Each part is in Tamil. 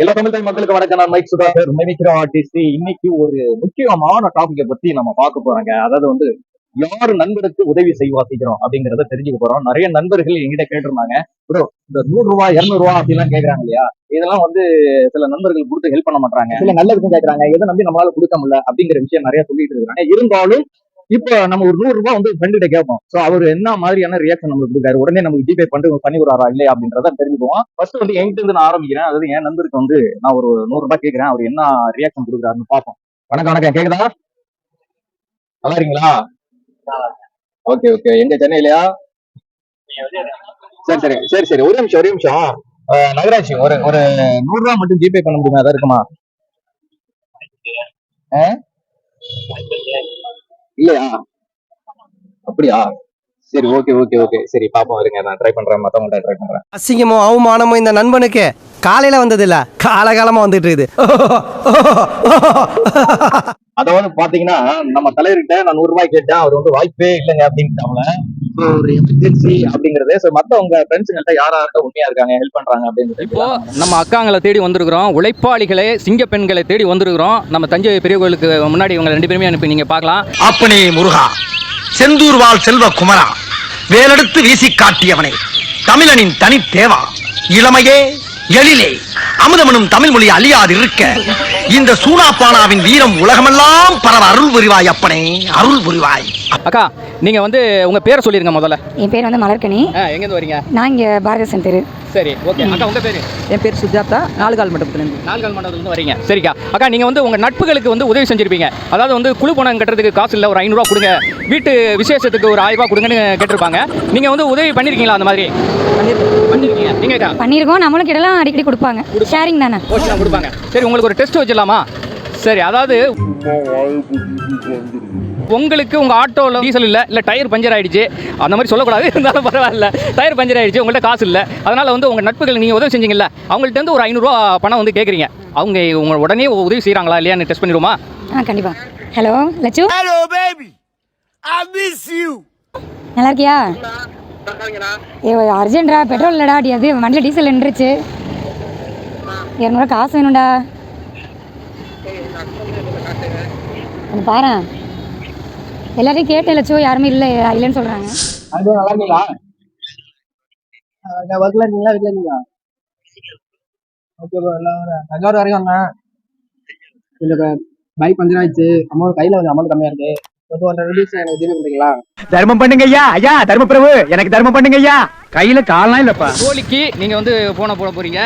எல்லா தமிழ் தாய் மக்களுக்கு வணக்கம். நான் மைக் சுதாகர். மெமிக்கிற ஆர்டிஸ்ட் இன்னைக்கு ஒரு முக்கியமான டாபிக்கை பத்தி நம்ம பார்க்க போறோங்க. அதாவது வந்து யாரு நண்பருக்கு உதவி செய்வா சீக்கிரம் அப்படிங்கறத தெரிஞ்சுக்க போறோம். நிறைய நண்பர்கள் எங்கிட்ட கேட்டிருந்தாங்க. ப்ரோ இந்த நூறு ரூபாய் இருநூறு ரூபாய் அப்படிலாம் கேக்குறாங்க இல்லையா? இதெல்லாம் வந்து சில நண்பர்கள் கொடுத்து ஹெல்ப் பண்ண மாட்டாங்க சில நல்ல விஷயம் கேக்குறாங்க எதை நம்பி நம்மளால கொடுக்க முடியல அப்படிங்கிற விஷயம் நிறைய சொல்லிட்டு இருக்காங்க. இருந்தாலும் இப்போ நம்ம ஒரு நூறு ரூபாய் வந்து ஃப்ரெண்டு கிட்ட கேட்போம். சோ அவர் என்ன மாதிரியான ரியாக்ஷன் நம்ம கொடுக்காரு உடனே நமக்கு ஜிபே பண்ணி பண்ணி விடுறாரா இல்லையா அப்படின்றத தெரிஞ்சுக்குவோம். ஃபர்ஸ்ட் வந்து என்கிட்ட இருந்து நான் ஆரம்பிக்கிறேன். அதாவது என் நண்பருக்கு வந்து நான் ஒரு நூறு ரூபாய் கேட்கிறேன். அவர் என்ன ரியாக்ஷன் கொடுக்குறாருன்னு பார்ப்போம். வணக்கம் வணக்கம். கேக்குதா? நல்லா இருக்கீங்களா? ஓகே ஓகே எங்க சென்னையிலயா? சரி சரி. சரி சரி. ஒரு நிமிஷம் ஒரு நிமிஷம். நகராட்சி ஒரு ஒரு நூறு ரூபாய் மட்டும் ஜிபே பண்ண முடியுமா? அதான் இருக்குமா? இல்லையா? அப்படியா? சரி ஓகே ஓகே ஓகே சரி பாப்போம் இருங்க. நான் ட்ரை பண்றேன் மத்தவங்கள்ட்ட ட்ரை பண்றேன். அசிங்கமும் அவமானமோ இந்த நண்பனுக்கு காலையில வந்தது இல்ல காலகாலமா வந்துட்டு இருக்குது. அதாவது பாத்தீங்கன்னா நம்ம தலைவர்கிட்ட நான் நூறு ரூபாய் கேட்டேன் அவர் வந்து வாய்ப்பே இல்லைங்க அப்படின்ட்டாங்க So, ஒரு எமர்ஜென்சி அப்படிங்கறது ஸோ மத்தவங்க ஃப்ரெண்ட்ஸுங்கள்ட்ட யாரா இருக்க உண்மையா இருக்காங்க ஹெல்ப் பண்றாங்க அப்படின்னு இப்போ நம்ம அக்காங்களை தேடி வந்திருக்கிறோம் உழைப்பாளிகளே சிங்க பெண்களை தேடி வந்திருக்கிறோம். நம்ம தஞ்சை பெரிய கோயிலுக்கு முன்னாடி இவங்க ரெண்டு பேருமே அனுப்பி நீங்க பார்க்கலாம். அப்பனே முருகா செந்தூர் வாழ் செல்வ குமரா வேலெடுத்து வீசி காட்டியவனே தமிழனின் தனி தேவா இளமையே எழிலே. அமுதமனும் தமிழ் மொழி அழியாது இருக்க. இந்த சூனாப்பானாவின் வீரம் உலகமெல்லாம் பரவ அருள் புரிவாய் அப்பனே அருள் புரிவாய். அக்கா நீங்க வந்து உங்க பேரை சொல்லிருங்க முதல்ல. என் பேர் வந்து மலர்கனி. எங்கேருந்து வரீங்க? நான் இங்கே பாரதிதாசன் தெரு சரி ஓகே. அக்கா உங்க பேரு? என் பேர் சுஜாதா. நாலுகால் மண்டபத்துலேருந்து. நால்கால் மண்டபத்துலேருந்து வரீங்க. சரிக்கா. அக்கா நீங்க வந்து உங்க நட்புகளுக்கு வந்து உதவி செஞ்சிருப்பீங்க. அதாவது வந்து குழு பணம் கட்டுறதுக்கு காசு இல்லை ஒரு ஐநூறுரூவா கொடுங்க. வீட்டு விசேஷத்துக்கு ஒரு ஆயிரம் ரூபாய் கொடுங்கன்னு கேட்டிருப்பாங்க. நீங்க வந்து உதவி பண்ணிருக்கீங்களா அந்த மாதிரி? பண்ணிருக்கீங்க. நீங்கக்கா பண்ணியிருக்கோம் நம்மளும் கிட்டலாம் அடிக்கடி கொடுப்பாங்க. ஷேரிங் தானே. ஓகே கொடுப்பாங்க. சரி உங்களுக்கு ஒரு டெஸ்ட் வச்சிடலாமா? சரி அதாவது உங்களுக்கு உங்க ஆட்டோல டீசல் இல்ல இல்ல டயர் பஞ்சர் ஆயிடுச்சு அந்த மாதிரி சொல்லக்கூடாது இருந்தாலும் பரவாயில்ல. டயர் பஞ்சர் ஆயிடுச்சு உங்கள்ட்ட காசு இல்ல. அதனால வந்து உங்க நட்புகள் நீங்க உதவி செஞ்சீங்கல்ல அவங்கள்ட்ட இருந்து ஒரு ஐநூறுரூவா பணம் வந்து கேக்குறீங்க. அவங்க உங்க உடனே உதவி செய்றாங்களா இல்லையான்னு டெஸ்ட் பண்ணிடுமா ஆ கண்டிப்பாக hello Lakshu hello baby I miss you நல்லா இருக்கியா ஏ அர்ஜென்ட்ரா பெட்ரோல் இல்லடா அது வண்டியில் டீசல் நின்றுச்சு. இரநூறுவா காசு வேணும்டா. கொஞ்சம் பாரு எல்லாரையும் கேட்டேன் லட்சு யாருமே இல்லை இல்லைன்னு சொல்றாங்க. அது நல்லா இருக்கீங்களா ஒர்க்ல இருக்கீங்களா வீட்ல இருக்கீங்களா? ஓகே ப்ரோ எல்லாம் தஞ்சாவூர் வரைக்கும் வந்தேன் கொஞ்சம் பைக் பஞ்சர் ஆயிடுச்சு. அமௌண்ட் கையில கொஞ்சம் அமௌண்ட் கம்மியாக இருக்கு. ஒரு ஒன்றரை ருபீஸ் எனக்கு உதவி பண்றீங்களா தர்மம் பண்ணுங்க ஐயா. ஐயா தர்மபிரபு எனக்கு தர்மம் பண்ணுங்க ஐயா. கையில கால்லாம் இல்லப்பா. கோழிக்கு நீங்க வந்து போன போட போறீங்க.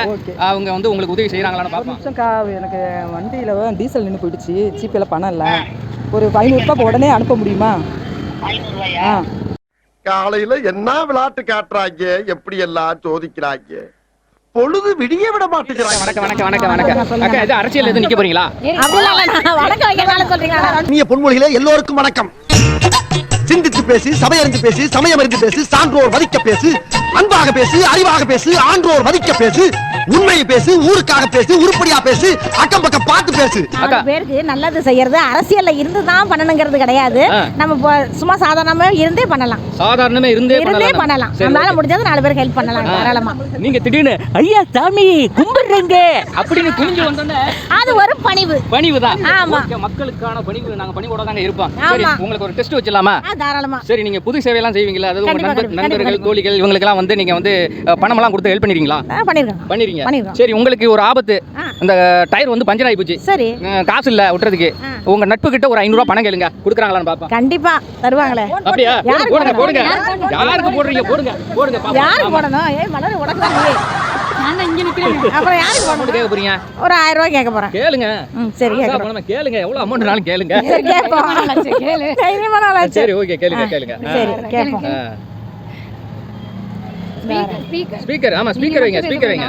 அவங்க வந்து உங்களுக்கு உதவி பார்ப்போம். நிமிஷம்க்கா எனக்கு வண்டியில் டீசல் நின்று போயிடுச்சு. ஜிபேல பணம் இல்லை. ஒரு ஐநூறுரூபா உடனே அனுப்ப முடியுமா? ஆ. காலையில என்ன விளையாட்டு காட்டுறாங்க? எப்படி எல்லாம் சோதிக்கிறாங்க? பொழுது விடிய விட மாட்டேங்கிறாங்க. வணக்கம் வணக்கம் வணக்கம் வணக்கம் அக்கா இது அரசியல் எதுவும் நிக்க போறீங்களா? வணக்கம் வைக்கிறனால சொல்கிறீங்களா இனிய பொன்மொழிகளே எல்லோருக்கும் வணக்கம். சிந்தித்து பேசு சபையறிந்து பேசு சமயம் அறிந்து பேசு சான்றோர் மதிக்க பேசு அன்பாக பேசு அறிவாக பேசு ஆன்றோர் மதிக்க பேசு உண்மையை பேசு ஊருக்காக பேசு உருப்படியா பேசு அக்கம் பக்கம் பார்த்து பேசு. பேருக்கு நல்லது செய்யறது அரசியல்ல இருந்து தான் பண்ணணுங்கிறது கிடையாது. நம்ம சும்மா சாதாரணமா இருந்தே பண்ணலாம். சாதாரணமே இருந்தே இருந்தே பண்ணலாம். நம்மளால. முடிஞ்சது நாலு பேருக்கு ஹெல்ப் பண்ணலாம். தாராளமா. நீங்க திடீர்னு ஐயா சாமி கும்பிடுறீங்க. அப்படின்னு துணிஞ்சு வந்தோன்னே அது ஒரு பணிவு. பணிவு தான். ஆமா. மக்களுக்கான பணிவு நாங்க பணிவோட தாங்க இருப்போம். சரி ஆமா. உங்களுக்கு ஒரு டெஸ்ட் வச்சிடலாமா? தாராளமா. சரி நீங்க புது சேவையெல்லாம் செய்வீங்களா அதாவது உங்க நண்பர்கள். தோழிகள் இவங்களுக்கெல்லாம் வந்து நீங்க வந்து பணமெல்லாம் கொடுத்து ஹெல்ப் பண்ணிருக்கீங்களா? ஆ, பண்ணிருக்கோம். பண்ணிருக்கீங்க. சரி உங்களுக்கு ஒரு ஆபத்து. அந்த டயர் வந்து பஞ்சர் ஆகி போச்சு. சரி. காசு இல்ல விட்டுறதுக்கு. உங்க நட்பு கிட்ட ஒரு ஐநூறு ரூபாய் பணம் கேளுங்க. கொடுக்குறாங்களான்னு பாப்போம். கண்டிப்பா தருவாங்களே. அப்படியா? யாருக்கு போடுங்க. போடுங்க? யாருக்கு போடுறீங்க? போடுங்க போடுங்க பாப்போம். யாருக்கு. போடணும்? ஏய் மலர். நான் இங்கே நிற்கிறேன் அப்புறம் யாருக்கு போடணும்? போறீங்க? ஒரு ஆயிரம் ரூபாய் கேட்க போறேன். கேளுங்க. சரி கேளுங்க. எவ்வளவு அமௌண்ட்னாலும் கேளுங்க. சரி கேட்போம். கேளு. சரி ஓகே கேளுங்க கேளுங்க. சரி கேட்போம். ஸ்பீக்கர் ஸ்பீக்கர் ஆமா ஸ்பீக்கர் வைங்க ஸ்பீக்கர் வைங்க.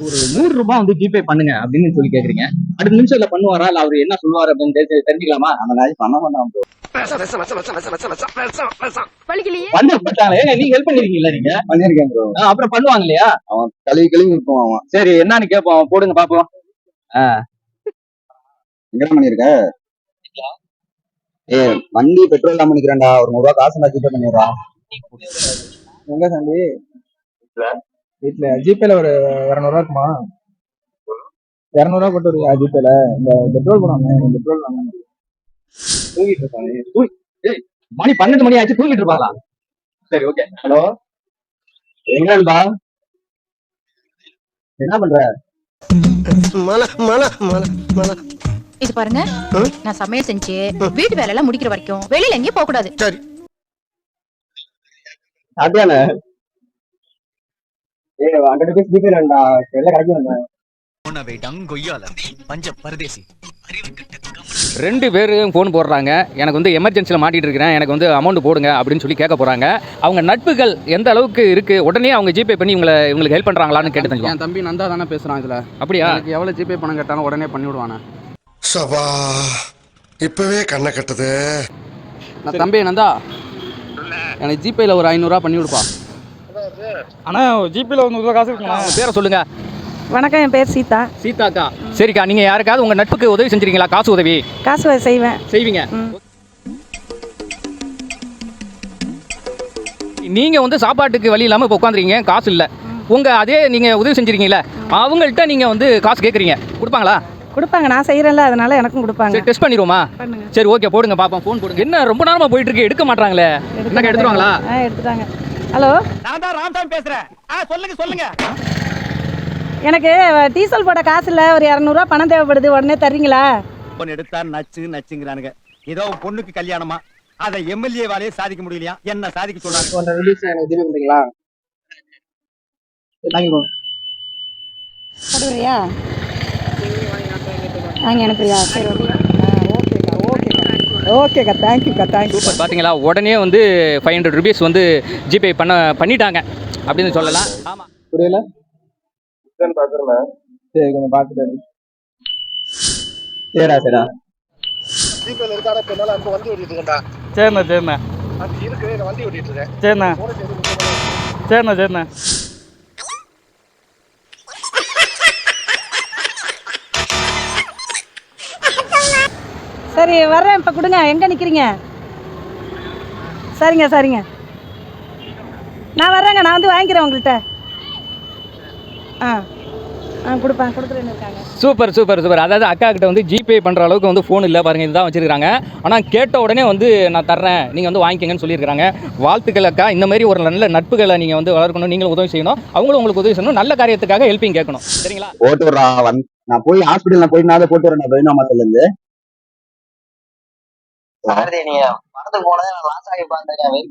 ஒரு நூறு ரூபாய் வந்து ஜிபே பண்ணுங்க அப்படின்னு சொல்லி கேக்குறீங்க அடுத்த நிமிஷம்ல பண்ணுவாரா? இல்ல அவர் என்ன சொல்லுவாரு அப்படின்னு தெரிஞ்சு- தெரிஞ்சுக்கலாமா? அந்த மாதிரி பண்ண மாட்டான் ப்ரோ அப்புறம் பண்ணுவாங்க இல்லையா? அவன் கழுவி கழுவி இருப்பான் அவன். சரி என்னன்னு கேட்போம். போடுங்க பாப்போம் எங்க பண்ணிருக்க? ஏ வண்டி பெட்ரோல் இல்லாம நிக்கிறேன்டா ஒரு நூறு ரூபா காசு ஜிபே பண்ணிடுறா. எங்க சாண்டி வீட்டுல ஜிபேல ஒரு இரநூறுவா இருக்குமா? இரநூறுவா போட்டு ஒரு ஜிபேல. இந்த பெட்ரோல் பண்ணுவாங்க பெட்ரோல் வாங்க. தூங்கிட்டு இருப்பாங்க தூங்கி ஏய், மணி பன்னெண்டு மணி ஆச்சு. தூங்கிட்டு இருப்பாங்களா சரி ஓகே. ஹலோ? எங்கடா என்ன பண்ற? மல மல மல மல இது பாருங்க. நான் சமையல் செஞ்சு வீட்டு வேலை எல்லாம் முடிக்கிற வரைக்கும் வெளியில எங்கேயும் போக கூடாது சரி. அதானே? ஏ ஹண்ட்ரட் ருபீஸ் ஜிபே வேண்டா எல்லாம் கிடைக்கும் பஞ்ச பரதேசி. ரெண்டு பேரும் ஃபோன் போடுறாங்க. எனக்கு வந்து எமர்ஜென்சியில் மாட்டிட்டு இருக்கிறேன். எனக்கு வந்து அமௌண்ட் போடுங்க அப்படின்னு சொல்லி கேட்க போகிறாங்க அவங்க நட்புகள் எந்த அளவுக்கு இருக்குது உடனே அவங்க ஜிபே பண்ணி இவங்களை இவங்களுக்கு ஹெல்ப் பண்ணுறாங்களான்னு கேட்டு என் தம்பி நந்தா தானே பேசுறான் இதுல. அப்படியா? எனக்கு எவ்வளவு ஜிபே பணம் கேட்டாலும் உடனே பண்ணி விடுவானே சபா இப்பவே கண்ணை கட்டுது. நான் தம்பி நந்தா எனக்கு ஜிபேல ஒரு ஐநூறுரூவா பண்ணி விடுப்பா அண்ணா ஜிபேல வந்து காசு அவங்க பேரை சொல்லுங்க. வணக்கம் என் பேர் சீதா. சீதாக்கா. சரிக்கா நீங்கள் யாருக்காவது உங்கள் நட்புக்கு உதவி செஞ்சிருக்கீங்களா? காசு உதவி? காசு செய்வேன். செய்வீங்க. நீங்க வந்து சாப்பாட்டுக்கு வழி இல்லாம இப்போ உட்காந்துருக்கீங்க. காசு இல்ல. உங்க அதே நீங்க உதவி செஞ்சிருக்கீங்களா அவங்கள்ட்ட நீங்க வந்து காசு கேக்குறீங்க. கொடுப்பாங்களா? கொடுப்பாங்க. நான் செய்கிறேன்ல அதனால எனக்கும் கொடுப்பாங்க. சரி டெஸ்ட் பண்ணிடுவோமா? பண்ணுங்க. சரி ஓகே போடுங்க பாப்போம் ஃபோன் போடுங்க. என்ன ரொம்ப நேரமா போயிட்டு இருக்கு எடுக்க மாட்டாங்களே என்னக்கா எடுத்துருவாங்களா ஆ எடுத்துட்டாங்க. ஹலோ? நான் தான் ராமசாமி பேசுறேன். சொல்லுங்க சொல்லுங்க. எனக்கு டீசல் போட காசு இல்லை. ஒரு இரநூறுவா பணம் தேவைப்படுது. உடனே தர்றீங்களா? பொண்ணு எடுத்தா நச்சு நச்சுங்கிறானுங்க. ஏதோ பொண்ணுக்கு கல்யாணமா? அதை எம்எல்ஏ வாலையே சாதிக்க முடியலையா? என்ன சாதிக்க சொல்றாங்க? ருபீஸ் எனக்கு ஜிபே பண்றீங்களா வாங்கிக்கோ போடுறியா வாங்கி அனுப்புறியா சரி ஓகே. ஓகேக்கா தேங்க்யூக்கா தேங்க்யூ சூப்பர் பாத்தீங்களா? உடனே வந்து ஃபைவ் ஹண்ட்ரட் ருபீஸ் வந்து ஜிபே பண்ண பண்ணிட்டாங்க அப்படின்னு சொல்லலாம். ஆமா. புரியல? சரி கொஞ்சம் பார்த்துட்டு சரிடா சரிடா. ஜிபேல இருக்காடா இப்ப என்னால அங்க வண்டி ஓட்டிட்டு இருக்கேன்டா. சரிண்ணா சரிண்ணா. அது இருக்கு வண்டி ஓட்டிட்டு இருக்கேன். சரிண்ணா. சரிண்ணா சரிண்ணா. சரி வர்றேன். இப்போ கொடுங்க. எங்கே நிற்கிறீங்க சரிங்க சரிங்க. நான் வர்றேங்க. நான் வந்து வாங்கிக்கிறேன் உங்கள்கிட்ட ஆ. ஆ கொடுப்பேன் கொடுக்குறேன்னு இருக்காங்க சூப்பர் சூப்பர் சூப்பர். அதாவது அக்கா கிட்ட வந்து ஜிபே பண்ற அளவுக்கு வந்து ஃபோன் இல்லை பாருங்க. இதுதான் வச்சிருக்காங்க ஆனா கேட்ட உடனே வந்து நான் தர்றேன். நீங்க வந்து வாங்கிக்கங்கன்னு சொல்லியிருக்காங்க வாழ்த்துக்கள் அக்கா. இந்த மாதிரி ஒரு நல்ல நட்புகளை நீங்க வந்து வளர்க்கணும். நீங்களும் உதவி செய்யணும். அவங்களும் உங்களுக்கு உதவி செய்யணும். நல்ல காரியத்துக்காக ஹெல்ப்பிங் கேட்கணும். சரிங்களா? போட்டு நான் போய் ஹாஸ்பிட்டல் நான் போய் நான் போட்டு வரேன். பரிணாமத்துல இருந்து நீங்க படத்துக்கு போனதே நான் லாஸ் ஆகி பார்த்தேன். Wait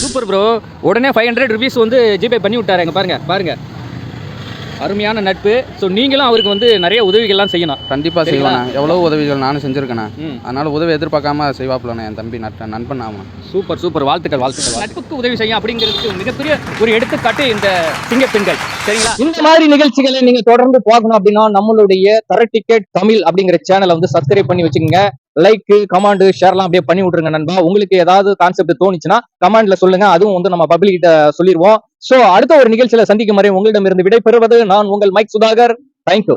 super bro. உடனே ஃபைவ் ஹண்ட்ரட் ருபீஸ் வந்து ஜிபே பண்ணி விட்டாரு. பாருங்க பாருங்க. அருமையான நட்பு. ஸோ நீங்களும் அவருக்கு வந்து நிறைய உதவிகள்லாம் செய்யணும். கண்டிப்பா சரிங்களா? செய்வானே எவ்வளவு உதவிகள் நானும் செஞ்சிருக்கேனே. அதனால உதவி எதிர்பார்க்காம செய்வாப்புலண்ணே என் தம்பி நட்ட நண்பன் ஆமாம் சூப்பர் சூப்பர். வாழ்த்துக்கள் வாழ்த்துக்கள். நட்புக்கு உதவி செய்யும் அப்படிங்கிறதுக்கு மிகப்பெரிய ஒரு எடுத்துக்காட்டு இந்த சிங்க பெண்கள். சரிங்களா? இந்த மாதிரி நிகழ்ச்சிகளை நீங்க தொடர்ந்து பார்க்கணும் அப்படின்னா நம்மளுடைய தர டிக்கெட் தமிழ் அப்படிங்கிற சேனலை வந்து சப்ஸ்கிரைப் பண்ணி வச்சுக்கோங்க. லைக் கமாண்ட் ஷேர்லாம் அப்படியே பண்ணி விட்டுருங்க நண்பா. உங்களுக்கு ஏதாவது கான்செப்ட் தோணுச்சுன்னா கமாண்ட்ல சொல்லுங்க. அதுவும் வந்து நம்ம பப்ளிக் கிட்ட சொல்லிடுவோம் சோ அடுத்த ஒரு நிகழ்ச்சியில சந்திக்கும் வரை உங்களிடம் இருந்து விடை பெறுவது நான் உங்கள் மைக் சுதாகர். தேங்க்யூ